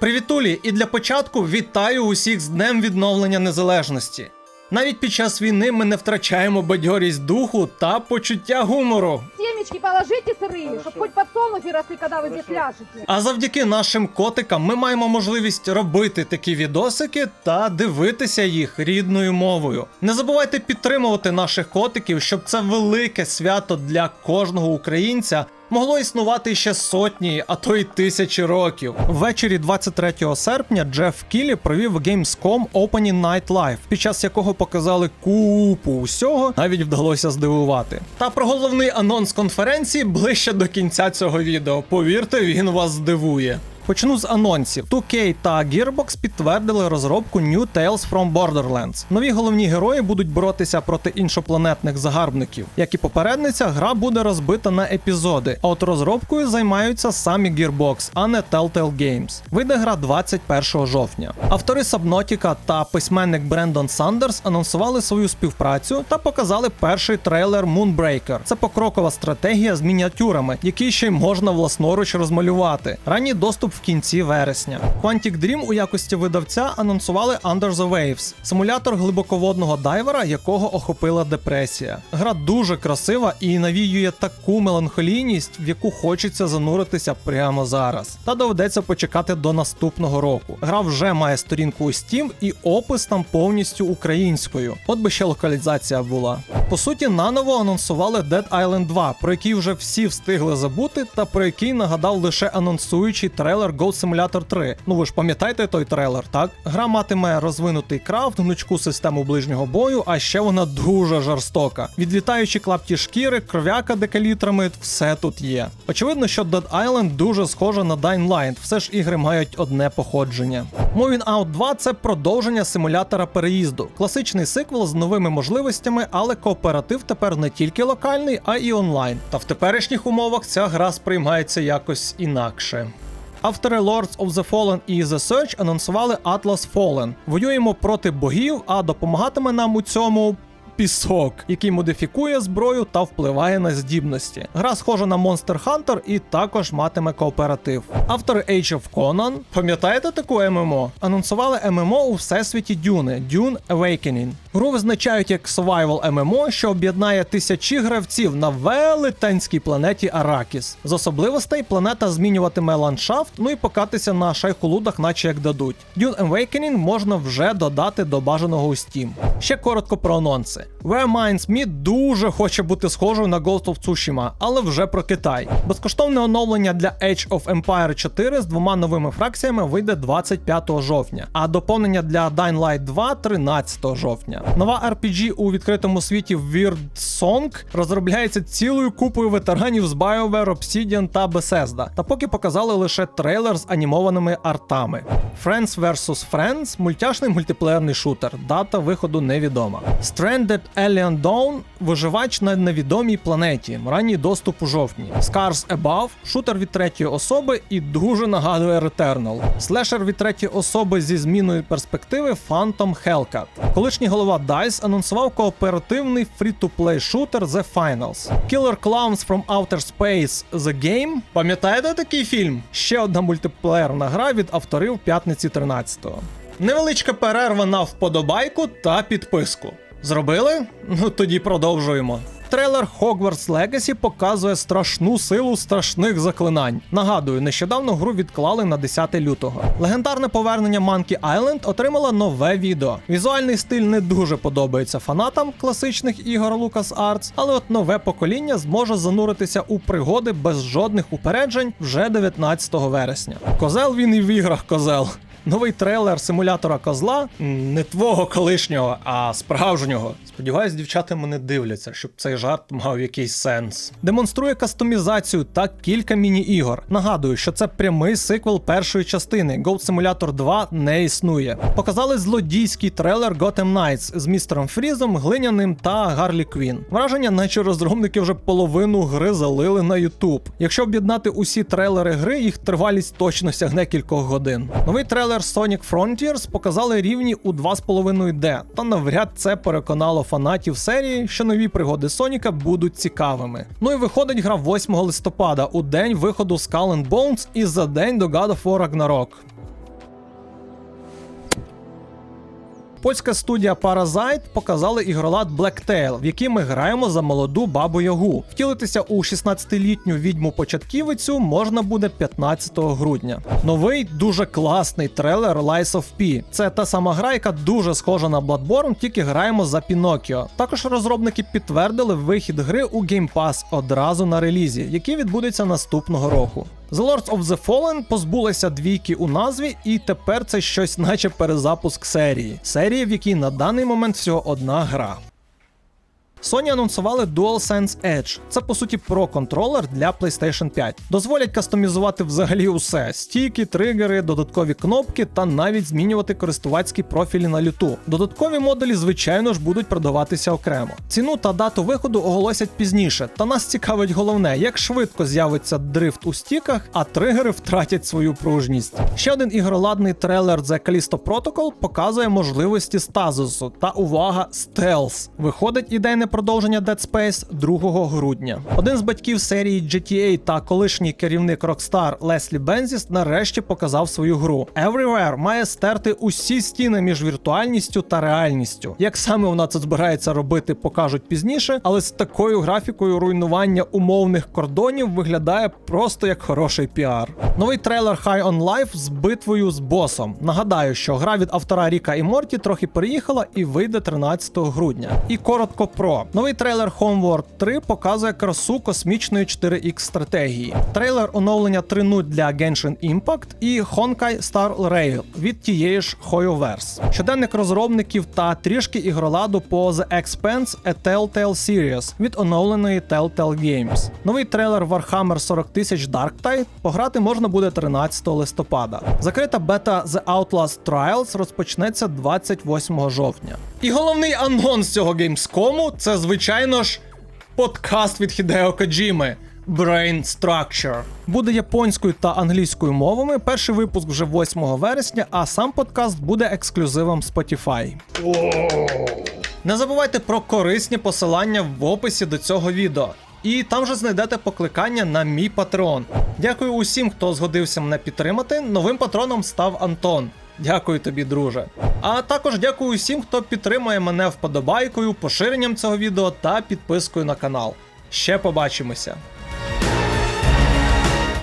Привітулі! І для початку вітаю усіх з Днем відновлення незалежності. Навіть під час війни ми не втрачаємо бадьорість духу та почуття гумору. Семечки положите сырые, чтобы хоть подсолнухи росли, когда вы здесь ляжете. А завдяки нашим котикам ми маємо можливість робити такі відосики та дивитися їх рідною мовою. Не забувайте підтримувати наших котиків, щоб це велике свято для кожного українця. Могло існувати ще сотні, а то й тисячі років. Ввечері 23 серпня Джеф Кілі провів Gamescom Opening Night Live, під час якого показали купу усього, навіть вдалося здивувати. Та про головний анонс конференції ближче до кінця цього відео. Повірте, він вас здивує. Почну з анонсів. 2K та Gearbox підтвердили розробку New Tales from Borderlands. Нові головні герої будуть боротися проти іншопланетних загарбників. Як і попередниця, гра буде розбита на епізоди, а от розробкою займаються самі Gearbox, а не Telltale Games. Вийде гра 21 жовтня. Автори Subnautica та письменник Брендон Сандерс анонсували свою співпрацю та показали перший трейлер Moonbreaker. Це покрокова стратегія з мініатюрами, які ще й можна власноруч розмалювати. Ранній доступ в кінці вересня. Quantic Dream у якості видавця анонсували Under the Waves, симулятор глибоководного дайвера, якого охопила депресія. Гра дуже красива і навіює таку меланхолійність, в яку хочеться зануритися прямо зараз. Та доведеться почекати до наступного року. Гра вже має сторінку у Steam і опис там повністю українською. От би ще локалізація була. По суті, наново анонсували Dead Island 2, про який вже всі встигли забути, та про який нагадав лише анонсуючий трейлер Goat Simulator 3. Ну ви ж пам'ятаєте той трейлер, так? Гра матиме розвинутий крафт, гнучку систему ближнього бою, а ще вона дуже жорстока. Відлітаючі клапті шкіри, кров'яка декалітрами, все тут є. Очевидно, що Dead Island дуже схожа на Dying Light, все ж ігри мають одне походження. Moving Out 2 це продовження симулятора переїзду, класичний сиквел з новими можливостями, але кооператив тепер не тільки локальний, а й онлайн. Та в теперішніх умовах ця гра сприймається якось інакше. Автори Lords of the Fallen і The Search анонсували Atlas Fallen. Воюємо проти богів, а допомагатиме нам у цьому. Пісок, який модифікує зброю та впливає на здібності. Гра схожа на Monster Hunter і також матиме кооператив. Автори Age of Conan, пам'ятаєте таку ММО? Анонсували ММО у всесвіті Дюни Dune Awakening. Гру визначають як survival ММО, що об'єднає тисячі гравців на велетенській планеті Аракіс. З особливостей планета змінюватиме ландшафт, ну і покатися на шайхолудах, наче як дадуть. Dune Awakening можна вже додати до бажаного у Steam. Ще коротко про анонси. Where Minds Me дуже хоче бути схожою на Ghost of Tsushima, але вже про Китай. Безкоштовне оновлення для Age of Empire 4 з двома новими фракціями вийде 25 жовтня, а доповнення для Dying Light 2 13 жовтня. Нова RPG у відкритому світі Weird Song розробляється цілою купою ветеранів з BioWare, Obsidian та Bethesda. Та поки показали лише трейлер з анімованими артами. Friends vs. Friends мультяшний мультиплеєрний шутер. Дата виходу невідома. Stranded Alien Dawn виживач на невідомій планеті. Ранній доступ у жовтні. Scars Above шутер від третьої особи і дуже нагадує Returnal. Слешер від третьої особи зі зміною перспективи Phantom Hellcat. Колишній голова DICE анонсував кооперативний фрі-то-плей шутер The Finals. Killer Clowns from Outer Space The Game. Пам'ятаєте такий фільм? Ще одна мультиплеєрна гра від авторів п'ятниці 13-го. Невеличка перерва на вподобайку та підписку. Зробили? Ну тоді продовжуємо. Трейлер Hogwarts Legacy показує страшну силу страшних заклинань. Нагадую, нещодавно гру відклали на 10 лютого. Легендарне повернення Monkey Island отримало нове відео. Візуальний стиль не дуже подобається фанатам класичних ігор LucasArts, але от нове покоління зможе зануритися у пригоди без жодних упереджень вже 19 вересня. Козел він і в іграх козел. Новий трейлер симулятора козла не твого колишнього, а справжнього. Сподіваюсь, дівчата мене дивляться, щоб цей жарт мав якийсь сенс. Демонструє кастомізацію та кілька міні-ігор. Нагадую, що це прямий сиквел першої частини. Goat Simulator 2 не існує. Показали злодійський трейлер Gotham Knights з містером Фрізом, глиняним та Гарлі Квін. Враження, наче розробники вже половину гри залили на YouTube. Якщо об'єднати усі трейлери гри, їх тривалість точно сягне кількох годин. Новий трейлер Sonic Frontiers показали рівні у 2,5D, та навряд це переконало фанатів серії, що нові пригоди Соніка будуть цікавими. Ну і виходить гра 8 листопада, у день виходу Skull and Bones і за день до God of War Ragnarok. Польська студія Parasite показали ігролад Blacktail, в якій ми граємо за молоду бабу Ягу. Втілитися у 16-літню відьму початківицю можна буде 15 грудня. Новий дуже класний трейлер Lies of P. Це та сама гра, яка дуже схожа на Bloodborne, тільки граємо за Пінокіо. Також розробники підтвердили вихід гри у Game Pass одразу на релізі, який відбудеться наступного року. The Lords of the Fallen позбулися двійки у назві, і тепер це щось, наче перезапуск серії. Серії, в якій на даний момент всього одна гра. Sony анонсували DualSense Edge. Це по суті про контролер для PlayStation 5. Дозволять кастомізувати взагалі усе: стійки, тригери, додаткові кнопки та навіть змінювати користувацькі профілі на люту. Додаткові модулі, звичайно ж, будуть продаватися окремо. Ціну та дату виходу оголосять пізніше. Та нас цікавить головне, як швидко з'явиться дрифт у стіках, а тригери втратять свою пружність. Ще один ігроладний трейлер The Callisto Protocol показує можливості стазису та увага стелс. Виходить ідейне продовження Dead Space 2 грудня. Один з батьків серії GTA та колишній керівник Rockstar Леслі Бензіс нарешті показав свою гру. Everywhere має стерти усі стіни між віртуальністю та реальністю. Як саме вона це збирається робити, покажуть пізніше, але з такою графікою руйнування умовних кордонів виглядає просто як хороший піар. Новий трейлер High on Life з битвою з босом. Нагадаю, що гра від автора Ріка і Морті трохи переїхала і вийде 13 грудня. І коротко про новий трейлер Homeworld 3 показує красу космічної 4X стратегії. Трейлер оновлення 3.0 для Genshin Impact і Honkai Star Rail від тієї ж HoYoverse. Щоденник розробників та трішки ігроладу по The Expanse A Telltale Series від оновленої Telltale Games. Новий трейлер Warhammer 40 000 Dark Tide пограти можна буде 13 листопада. Закрита бета The Outlast Trials розпочнеться 28 жовтня. І головний анонс цього Gamescom – це, звичайно ж, подкаст від Хідео Коджіми. Brain Structure. буде японською та англійською мовами. Перший випуск вже 8 вересня, а сам подкаст буде ексклюзивом Spotify. Не забувайте про корисні посилання в описі до цього відео. І там же знайдете покликання на мій патреон. Дякую усім, хто згодився мене підтримати. Новим патроном став Антон. Дякую тобі, друже. А також дякую усім, хто підтримує мене вподобайкою, поширенням цього відео та підпискою на канал. Ще побачимося.